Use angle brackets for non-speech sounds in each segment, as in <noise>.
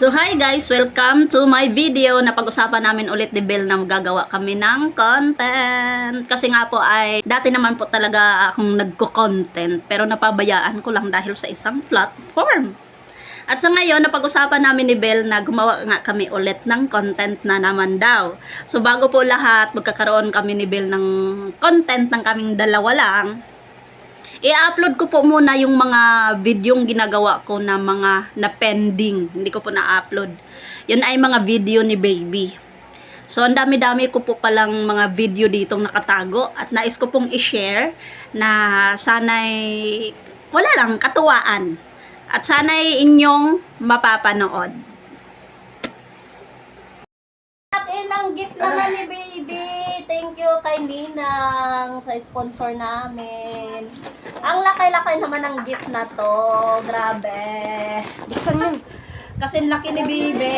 So hi guys, welcome to my video na pag-usapan namin ulit ni Bell na magagawa kami ng content. Kasi nga po ay dati naman po talaga akong nagko-content pero napabayaan ko lang dahil sa isang platform. At sa ngayon, napag-usapan namin ni Bell na gumawa nga kami ulit ng content na naman daw. So bago po lahat, magkakaroon kami ni Bell ng content ng kaming dalawa lang. I-upload ko po muna yung mga videong ginagawa ko na mga na pending. Hindi ko po na-upload. Yun ay mga video ni baby. So, ang dami-dami ko po palang mga video ditong nakatago at nais ko pong i-share na sana'y wala lang, katuwaan. At sana'y inyong mapapanood. At ilang gift naman ni baby. Thank you kay Ninang sa sponsor namin. Ang laki-laki naman ng gift na to. Grabe. Buksan mo. Kasing laki ni baby.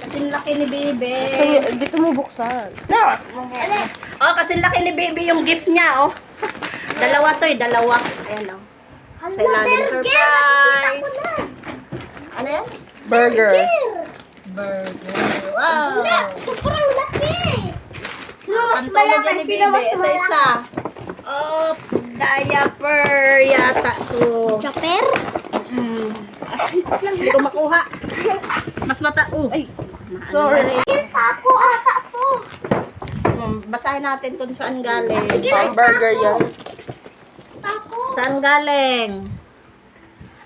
Kasing laki ni baby. Sa'yo, dito mo buksan. Oh, kasing laki ni baby yung gift niya, oh. <laughs> Dalawa to eh, dalawa. Ayan, oh. Sa ilalim surprise. Ano yan? Burger. Burger. Wow. Sobrang laki! Sino mas malaki? yan ni Sino baby. mas Ito isa. Oh, diaper yata to. Chopper? Mm. Hindi ko makuha. Mas mata... Oh, ay. Sorry. Ako ata to. Um, basahin natin kung saan galing. Hamburger yan. Saan galing?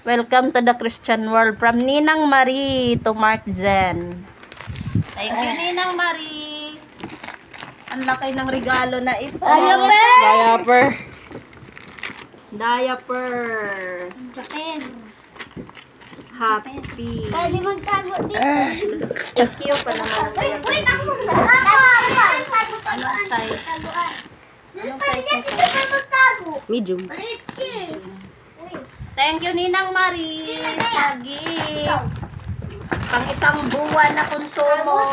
Welcome to the Christian world from Ninang Marie to Mark Zen. Thank you, Ninang Marie. Ang laki ng regalo na ito. Diaper? Diaper. Diaper. Chopper. Happy. Pwede magtago dito. Thank you pa naman. Wait, wait, ako. Ako, ako. Anong size? Anong size sila magtago. Medium. Thank you, Ninang Marie, sa gift. Pang isang buwan na konsumo.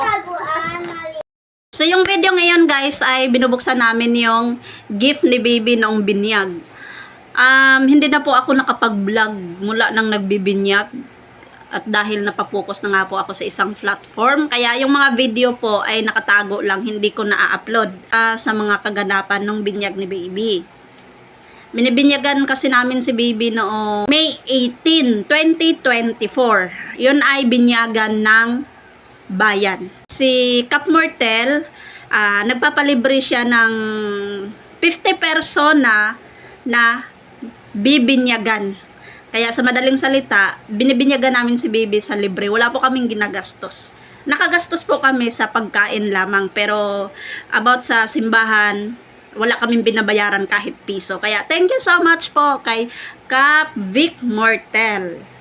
So yung video ngayon guys ay binubuksan namin yung gift ni baby noong binyag. Um, hindi na po ako nakapag-vlog mula nang nagbibinyag at dahil napapokus na nga po ako sa isang platform. Kaya yung mga video po ay nakatago lang, hindi ko na-upload ah, sa mga kaganapan ng binyag ni baby. Binibinyagan kasi namin si baby noong May 18, 2024. Yun ay binyagan ng bayan. Si Cap Mortel, ah, nagpapalibre siya ng 50 persona na bibinyagan. Kaya sa madaling salita, binibinyagan namin si baby sa libre. Wala po kaming ginagastos. Nakagastos po kami sa pagkain lamang. Pero about sa simbahan, wala kaming binabayaran kahit piso. Kaya thank you so much po kay Cap Vic Mortel.